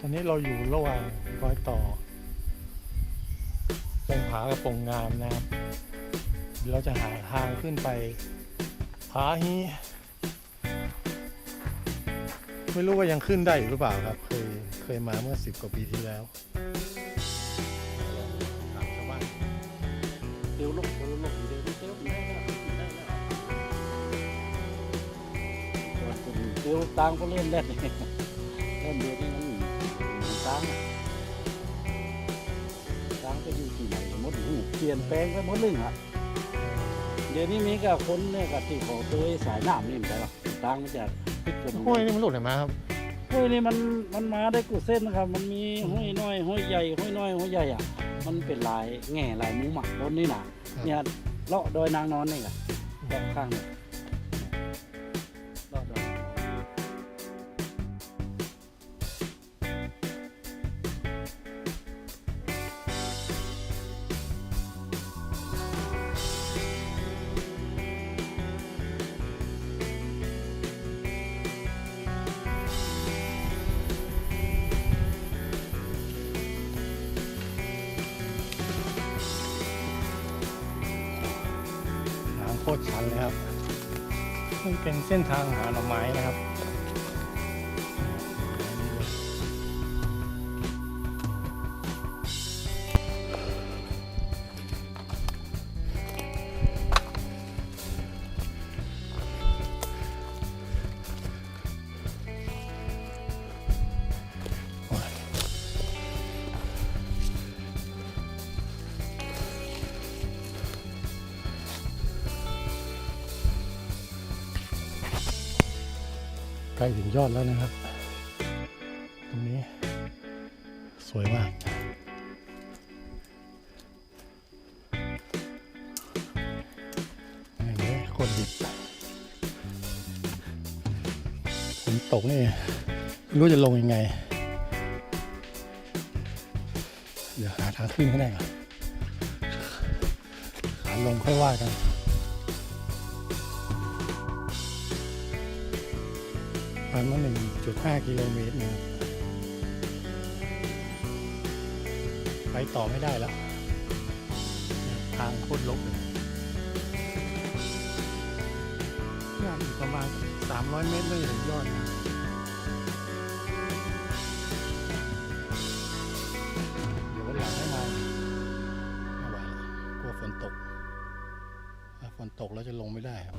ตอนนี้เราอยู่ระหว่างรอยต่อตรงผากระโปงงามนะครับเราจะหาทางขึ้นไปผาฮีไม่รู้ว่ายังขึ้นได้อยู่หรือเปล่าครับ เคยเคยมาเมื่อสิบกว่าปีที่แล้วถามชาวบ้านเดี๋ยวลงเดี๋ยวลงเดี๋ยวเดี๋ยวได้แล้วได้แล้วเดี๋ยวตังก็เล่นได้เลยเล่นเดี๋ยวนี้ มันมันตังอะตังไปอยู่ที่ไหนหมดหูเปลี่ยนแปลงไปหมดเลยอะเดี๋ยวนี้มีกับคนเนี่ยกับที่เขาตัวสายน้ำนี่ไม่ใช่หรอกตังมันจะพิจารห้วยณานี่มันหลุดไหนมาครับห้วยนี่มันมันมาได้กูเส้นนะครับ มันมีห้วยน้อยห้วยใหญ่ห้วยน้อยห้วยใหญ่อะ มันเป็นลายแง่ลายมุมอะบนนี่นะเนี่ยเลาะดอยนางนอนนี่แหละเลาะข้างนี่างโคตรชันเลยครับนี่เป็นเส้นทางหาหน่อไม้นะครับ ใกล้ถึงยอดแล้วนะครับ ตรงนี้สวยมาก อย่างนี้โคนดิบฝนตกนี่ไม่รู้จะลงยังไง เดี๋ยวหาทางขึ้นให้ได้ก่อนขาลงค่อยว่ากัน ประมาณหนึ่งจุดห้ากิโลเมตรนะไปต่อไม่ได้แล้ว ทางโคตรลบเลยน่าอีกประมาณ 300 เมตรไม่ถึงยอดนะเดี๋ยวหลังให้มาไม่ไหวแล้วกลัวฝนตก ถ้าฝนตกแล้วจะลงไม่ได้ครับ